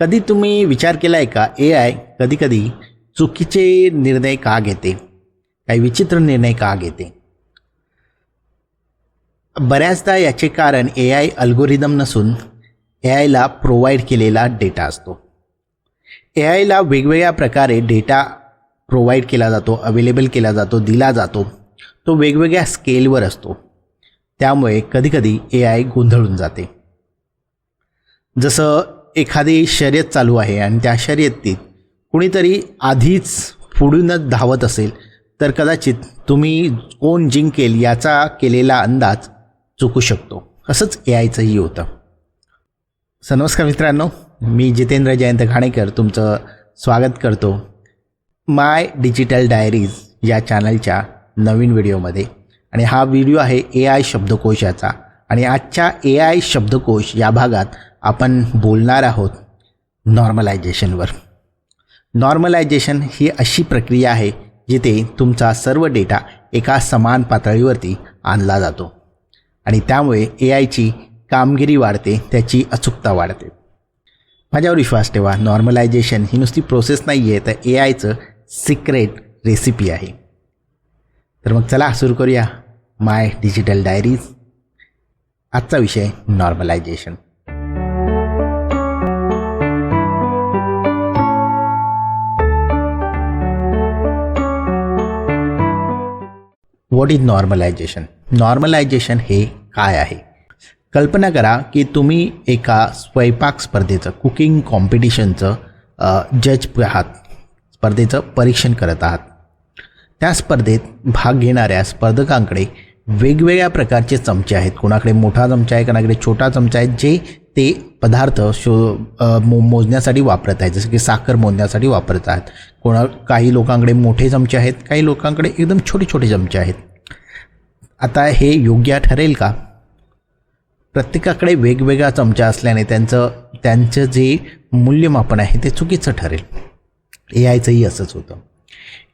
कधी तुम्ही विचार केला आहे का ए आय कधीकधी चुकीचे निर्णय का घेते? काही विचित्र निर्णय का घेते? बऱ्याचदा याचे कारण ए आय अल्गोरिदम नसून ए आयला प्रोव्हाइड केलेला डेटा असतो. ए आयला वेगवेगळ्या प्रकारे डेटा प्रोव्हाइड केला जातो अवेलेबल केला जातो दिला जातो. तो वेगवेगळ्या स्केलवर असतो. त्यामुळे कधीकधी ए आय गोंधळून जाते. जसं एखादी शर्यत चालू आहे आणि त्या शर्यतीत कुणीतरी आधीच पुढूनच धावत असेल तर कदाचित तुम्ही कोण जिंकेल याचा केलेला अंदाज चुकू शकतो. असंच ए आयचंही होतं. सर नमस्कार मित्रांनो. मी जितेंद्र जयंत घाणेकर तुमचं स्वागत करतो. माय डिजिटल डायरीज या चॅनलच्या नवीन व्हिडिओमध्ये. आणि हा व्हिडिओ आहे ए आय शब्दकोशाचा. आणि आजच्या ए आय शब्दकोश या भागात आपण बोलणार आहोत नॉर्मलायझेशनवर. नॉर्मलायझेशन ही अशी प्रक्रिया आहे जिथे तुमचा सर्व डेटा एका समान पातळीवरती आणला जातो आणि त्यामुळे ए आयची कामगिरी वाढते त्याची अचूकता वाढते. माझ्यावर विश्वास ठेवा नॉर्मलायझेशन ही नुसती प्रोसेस नाही आहे तर ए आयचं सिक्रेट रेसिपी आहे. तर मग चला सुरू करूया. My digital diaries. आजचा विषय normalization. What is normalization normalization हे काय आहे? कल्पना करा की तुम्ही एका स्वयंपाक स्पर्धेचं कुकिंग कॉम्पिटिशनचं जज आहात. स्पर्धेचं परीक्षण करत आहात. त्या स्पर्धेत भाग घेणाऱ्या स्पर्धकांकडे वेगवेगळ्या प्रकारचे चमचे आहेत. कोणाकडे मोठा चमचा आहे कोणाकडे छोटा चमचा आहे जे ते पदार्थ शो मो मोजण्यासाठी वापरत आहेत. जसं की साखर मोजण्यासाठी वापरत आहेत. कोणा काही लोकांकडे मोठे चमचे आहेत काही लोकांकडे एकदम छोटे छोटे चमचे आहेत. आता हे योग्य ठरेल का? प्रत्येकाकडे वेगवेगळा चमचा असल्याने त्यांचं त्यांचं जे मूल्यमापन आहे ते चुकीचं ठरेल. ए आयचंही असंच होतं.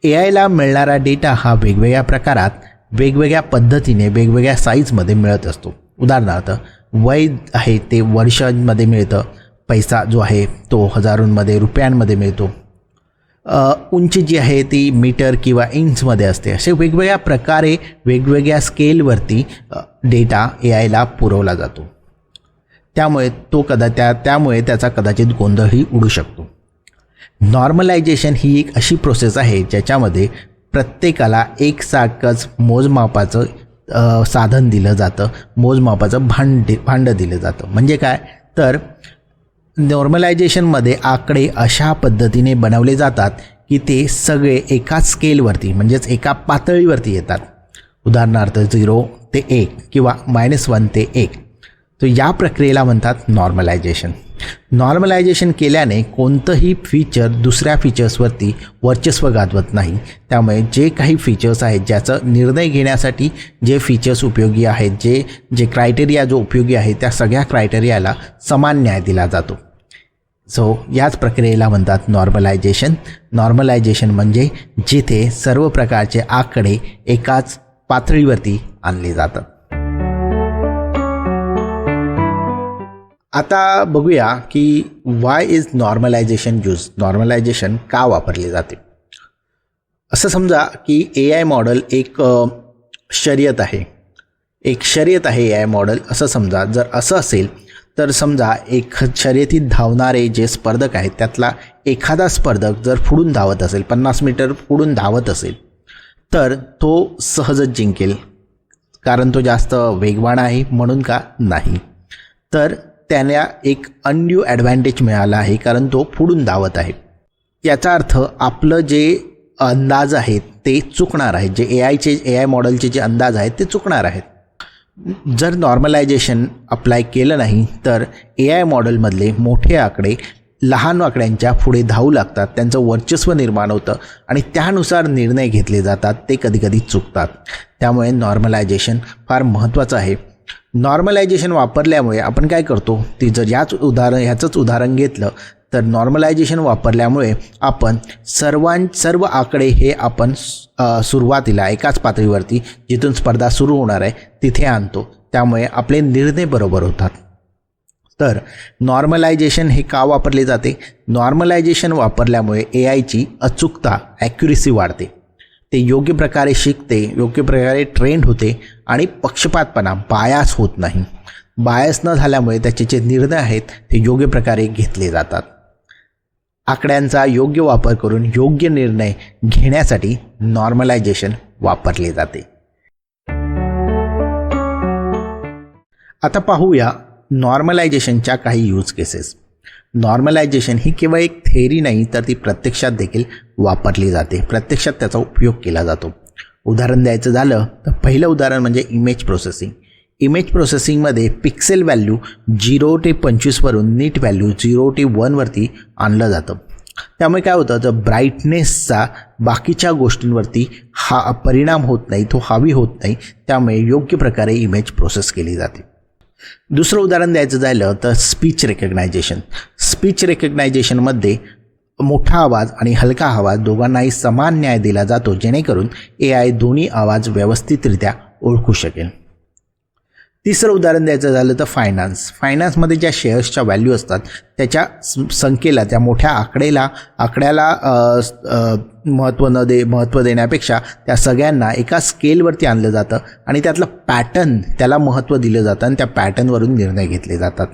ए आयला मिळणारा डेटा हा वेगवेगळ्या प्रकारात वेगवेगळ्या पद्धतीने वेगवेगळ्या साईजमध्ये मिळत असतो. उदाहरणार्थ वैध आहे ते वर्षांमध्ये मिळतं. पैसा जो आहे तो हजारोंमध्ये रुपयांमध्ये मिळतो. उंची जी आहे ती मीटर किंवा इंचमध्ये असते. असे वेगवेगळ्या प्रकारे वेगवेगळ्या स्केलवरती डेटा ए आयला पुरवला जातो. त्यामुळे तो कदा त्या त्यामुळे त्याचा कदाचित गोंधळही उडू शकतो. नॉर्मलायझेशन ही एक अशी प्रोसेस आहे ज्याच्यामध्ये प्रत्येकाला एकसारखंच मोजमापाचं साधन दिलं जातं. मोजमापाचं भांड भांडं दिलं जातं. म्हणजे काय? तर नॉर्मलायझेशनमध्ये आकडे अशा पद्धतीने बनवले जातात की ते सगळे एकाच स्केलवरती म्हणजेच एका पातळीवरती येतात. उदाहरणार्थ झिरो ते एक किंवा मायनस वन ते एक. तर या प्रक्रियेला म्हणतात नॉर्मलायझेशन नॉर्मलायझेशन केल्याने कोणतंही फीचर दुसऱ्या फीचर्सवरती वर्चस्व गाजवत नाही. त्यामुळे जे काही फीचर्स आहेत ज्याचं निर्णय घेण्यासाठी जे फीचर्स उपयोगी आहेत जे जे क्रायटेरिया जो उपयोगी आहे त्या सगळ्या क्रायटेरियाला समान न्याय दिला जातो. सो याच प्रक्रियेला म्हणतात नॉर्मलायझेशन नॉर्मलायझेशन म्हणजे जिथे सर्व प्रकारचे आकडे एकाच पातळीवरती आणले जातात. आता बघूया की why is normalisation use normalisation का वापरले जाते? असं समजा की ए आय मॉडेल एक शर्यत आहे. एक शर्यत आहे ए आय मॉडेल असं समजा जर असं असेल तर समजा एक शर्यतीत धावणारे जे स्पर्धक आहेत त्यातला एखादा स्पर्धक जर पुढून धावत असेल पन्नास मीटर पुढून धावत असेल तर तो सहजच जिंकेल. कारण तो जास्त वेगवान आहे म्हणून का? नाही. तर त्याला एक अन्यू ॲडव्हान्टेज मिळाला आहे कारण तो पुढून धावत आहे. याचा अर्थ आपलं जे अंदाज आहेत ते चुकणार आहेत. जे ए आयचे ए आय मॉडेलचे जे अंदाज आहेत ते चुकणार आहेत. जर नॉर्मलायझेशन अप्लाय केलं नाही तर ए आय मॉडेलमधले मोठे आकडे लहान आकड्यांच्या पुढे धावू लागतात त्यांचं वर्चस्व निर्माण होतं आणि त्यानुसार निर्णय घेतले जातात ते कधीकधी चुकतात. त्यामुळे नॉर्मलायझेशन फार महत्त्वाचं आहे. नॉर्मलायझेशन वापरल्यामुळे आपण काय करतो ती जर याच उदाहरण ह्याचंच उदाहरण घेतलं तर नॉर्मलायझेशन वापरल्यामुळे आपण सर्वां सर्व आकडे हे आपण सुरुवातीला एकाच पातळीवरती जिथून स्पर्धा सुरू होणार आहे तिथे आणतो. त्यामुळे आपले निर्णय बरोबर होतात. तर नॉर्मलायझेशन हे का वापरले जाते? नॉर्मलायझेशन वापरल्यामुळे ए आयची अचूकता ॲक्युरेसी वाढते. ते योग्य प्रकारे शिकते योग्य प्रकारे ट्रेंड होते आणि पक्षपातपणा बायास होत नाही. बायस न झाल्यामुळे त्याचे जे निर्णय आहेत ते योग्य प्रकारे घेतले जातात. आकड्यांचा योग्य वापर करून योग्य निर्णय घेण्यासाठी नॉर्मलायझेशन वापरले जाते. आता पाहूया नॉर्मलायझेशनच्या काही यूज केसेस नॉर्मलायझेशन ही केवळ एक थेअरी नाही तर ती प्रत्यक्षात देखील वापरली जाते. प्रत्यक्षात त्याचा उपयोग केला जातो. उदाहरण द्यायचं झालं तर पहिलं उदाहरण म्हणजे इमेज प्रोसेसिंग इमेज प्रोसेसिंगमध्ये पिक्सेल व्हॅल्यू झिरो ते पंचवीसवरून नीट व्हॅल्यू झिरो ते वनवरती आणलं जातं. त्यामुळे काय होतं तर ब्राईटनेसचा बाकीच्या गोष्टींवरती हा परिणाम होत नाही तो हावी होत नाही. त्यामुळे योग्य प्रकारे इमेज प्रोसेस केली जाते. दुसरं उदाहरण द्यायचं झालं तर स्पीच रेकग्नायझेशन स्पीच रेकग्नायझेशनमध्ये मोठा आवाज आणि हलका आवाज दोघांनाही समान न्याय दिला जातो जेणेकरून ए आय दोन्ही आवाज व्यवस्थितरित्या ओळखू शकेल. तिसरं उदाहरण द्यायचं झालं तर फायनान्स फायनान्समध्ये ज्या शेअर्सच्या व्हॅल्यू असतात त्याच्या संख्येला त्या मोठ्या आकडेला आकड्याला महत्त्व न दे महत्त्व देण्यापेक्षा त्या सगळ्यांना एका स्केलवरती आणलं जातं आणि त्यातलं पॅटर्न त्याला महत्त्व दिलं जातं आणि त्या पॅटर्नवरून निर्णय घेतले जातात.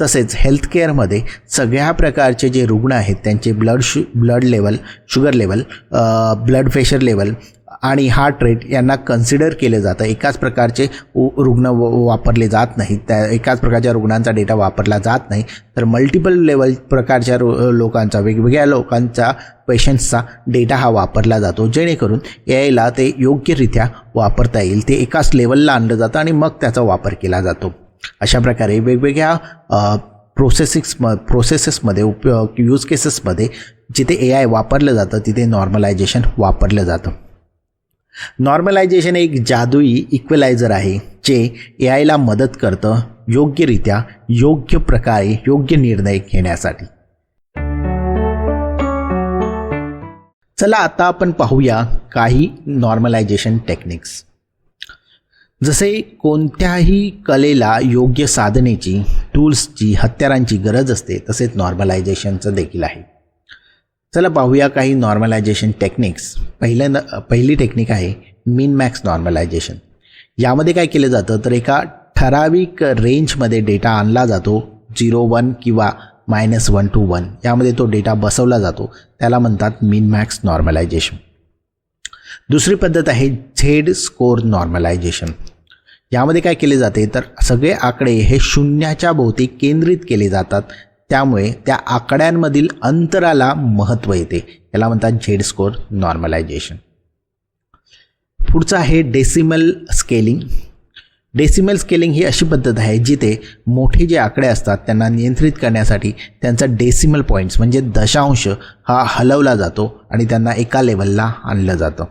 तसेच हेल्थकेअरमध्ये सगळ्या प्रकारचे जे रुग्ण आहेत त्यांचे ब्लड शु blood level sugar level blood pressure level आणि हार्ट रेट यांना कन्सिडर केलं जातं. एकाच प्रकारचे रुग्ण वापरले जात नाहीत. त्या एकाच प्रकारच्या रुग्णांचा डेटा वापरला जात नाही. तर मल्टिपल लेवल प्रकारच्या लोकांचा वेगवेगळ्या लोकांचा पेशंट्सचा डेटा हा वापरला जातो. जेणेकरून ए आयला ते योग्यरित्या वापरता येईल. ते एकाच लेवलला आणलं जातं आणि मग त्याचा वापर केला जातो. अशा प्रकारे वेगवेगळ्या प्रोसेसिंग्स म प्रोसेसेसमध्ये उपयोग यूज केसेसमध्ये जिथे ए आय वापरलं जातं तिथे नॉर्मलायझेशन वापरलं जातं. नॉर्मलायझेशन एक जादुई इक्वलायझर आहे जे ए आयला मदत करतं योग्यरित्या योग्य प्रकारे योग्य निर्णय घेण्यासाठी. चला आता आपण पाहूया काही नॉर्मलायझेशन टेक्निक्स जसे कोणत्याही कलेला योग्य साधनेची टूल्सची हत्यारांची गरज असते तसेच नॉर्मलायझेशनचं देखील आहे. चला पाहूया काही नॉर्मलायझेशन टेक्निक्स पहिल्यांदा पहिली टेक्निक आहे मिन मॅक्स नॉर्मलायझेशन यामध्ये काय केलं जातं? तर एका ठराविक रेंजमध्ये डेटा आणला जातो. झिरो वन किंवा मायनस वन टू वन यामध्ये तो डेटा बसवला जातो. त्याला म्हणतात मिन मॅक्स नॉर्मलायझेशन दुसरी पद्धत आहे झेड स्कोर नॉर्मलायझेशन यामध्ये काय केले जाते? तर सगळे आकडे हे शून्याच्या भोवती केंद्रित केले जातात. त्यामुळे त्या आकड्यांमधील अंतराला महत्त्व येते. याला म्हणतात झेड स्कोर नॉर्मलायझेशन पुढचं आहे डेसिमल स्केलिंग डेसिमल स्केलिंग ही अशी पद्धत आहे जिथे मोठे जे आकडे असतात त्यांना नियंत्रित करण्यासाठी त्यांचा डेसिमल पॉईंट्स म्हणजे दशांश हा हलवला जातो आणि त्यांना एका लेवलला आणलं जातं.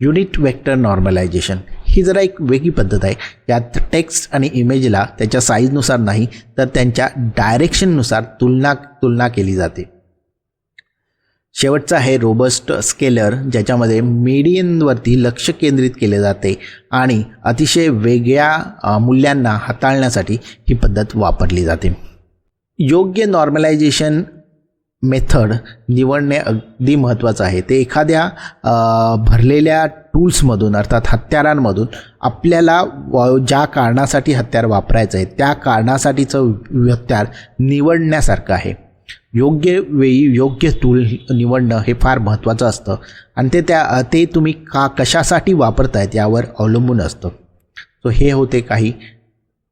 युनिट वेक्टर नॉर्मलायझेशन ही जरा एक वेगळी पद्धत आहे. यात टेक्स्ट आणि इमेजला त्याच्या साईजनुसार नाही तर त्यांच्या डायरेक्शननुसार तुलना तुलना केली जाते. शेवटचा आहे रोबस्ट स्केलर ज्याच्यामध्ये मीडियनवरती लक्ष केंद्रित केले जाते आणि अतिशय वेगळ्या मूल्यांना हाताळण्यासाठी ही पद्धत वापरली जाते. योग्य नॉर्मलायझेशन मेथड निवडणे अगदी महत्त्वाचं आहे. ते एखाद्या भरलेल्या टूल्समधून अर्थात हत्यारांमधून आपल्याला ज्या कारणासाठी हत्यार वापरायचं आहे त्या कारणासाठीचं हत्यार निवडण्यासारखं आहे. योग्य वेळी योग्य टूल निवडणं हे फार महत्त्वाचं असतं. आणि ते त्या ते तुम्ही का कशासाठी वापरतायत यावर अवलंबून असतं. सो हे होते काही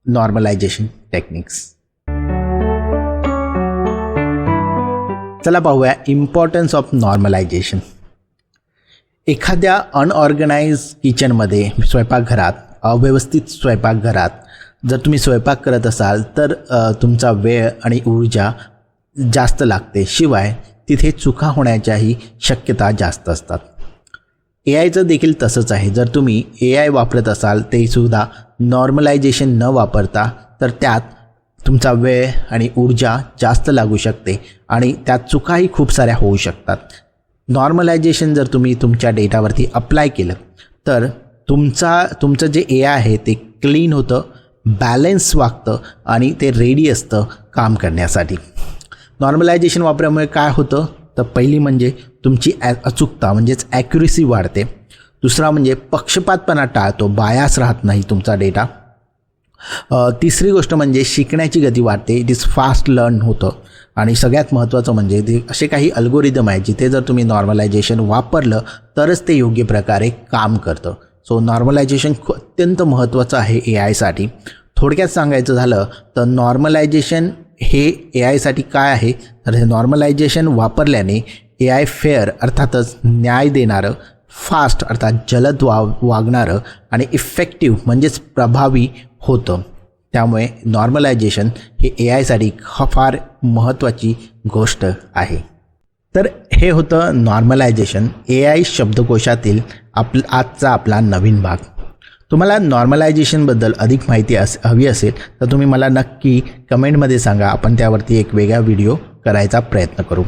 नॉर्मलायझेशन टेक्निक्स. चला पाहूया इम्पॉर्टन्स ऑफ नॉर्मलायझेशन एखाद्या अनऑर्गनाइज किचनमध्ये स्वयंपाकघरात अव्यवस्थित स्वयंपाकघरात जर तुम्ही स्वयंपाक करत असाल तर तुमचा वेळ आणि ऊर्जा जास्त लागते. शिवाय तिथे चुका होण्याच्याही शक्यता जास्त असतात. ए आयचं देखील तसंच आहे. जर तुम्ही ए आय वापरत असाल ते सुद्धा नॉर्मलायझेशन न वापरता तर त्यात तुमचा वेळ आणि ऊर्जा जास्त लागू शकते आणि त्यात चुकाही खूप साऱ्या होऊ शकतात. नॉर्मलायझेशन जर तुम्ही तुमच्या डेटावरती अप्लाय केलं तर तुमचा तुमचं जे ए आहे ते क्लीन होतं बॅलन्स वागतं आणि ते रेडी असतं काम करण्यासाठी. नॉर्मलायझेशन वापरामुळे काय होतं? तर पहिली म्हणजे तुमची ॲ अचूकता म्हणजेच ॲक्युरेसी वाढते. दुसरा म्हणजे पक्षपातपणा टाळतो बायास राहत नाही तुमचा डेटा तिसरी गोष्ट म्हणजे शिकण्याची गती वाढते. इट इज फास्ट लर्न होतं. आणि सगळ्यात महत्त्वाचं म्हणजे ते असे काही अल्गोरिदम आहेत जिथे जर तुम्ही नॉर्मलायझेशन वापरलं तरच ते योग्य प्रकारे काम करतं. सो नॉर्मलायझेशन अत्यंत महत्त्वाचं आहे ए आयसाठी थोडक्यात सांगायचं झालं तर नॉर्मलायझेशन हे ए आयसाठी काय आहे? तर हे नॉर्मलायझेशन वापरल्याने ए आय फेअर अर्थातच न्याय देणारं फास्ट अर्थात जलद वा वागणारं आणि इफेक्टिव्ह म्हणजेच प्रभावी होतं. त्यामुळे नॉर्मलायझेशन हे ए आयसाठी फार महत्त्वाची गोष्ट आहे. तर हे होतं नॉर्मलायझेशन. ए आय शब्दकोशातील आप आजचा आपला नवीन भाग. तुम्हाला नॉर्मलायझेशनबद्दल अधिक माहिती अस हवी असेल तर तुम्ही मला नक्की कमेंटमध्ये सांगा. आपण त्यावरती एक वेगळा व्हिडिओ करायचा प्रयत्न करू.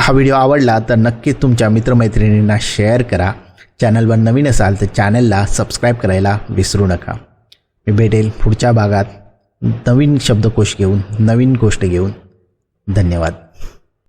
हा व्हिडिओ आवडला तर नक्कीच तुमच्या मित्रमैत्रिणींना शेअर करा. चॅनलवर नवीन असाल तर चॅनलला सबस्क्राईब करायला विसरू नका. भेटेल पुढच्या भागात नवीन शब्दकोश घेऊन नवीन गोष्ट घेऊन. धन्यवाद.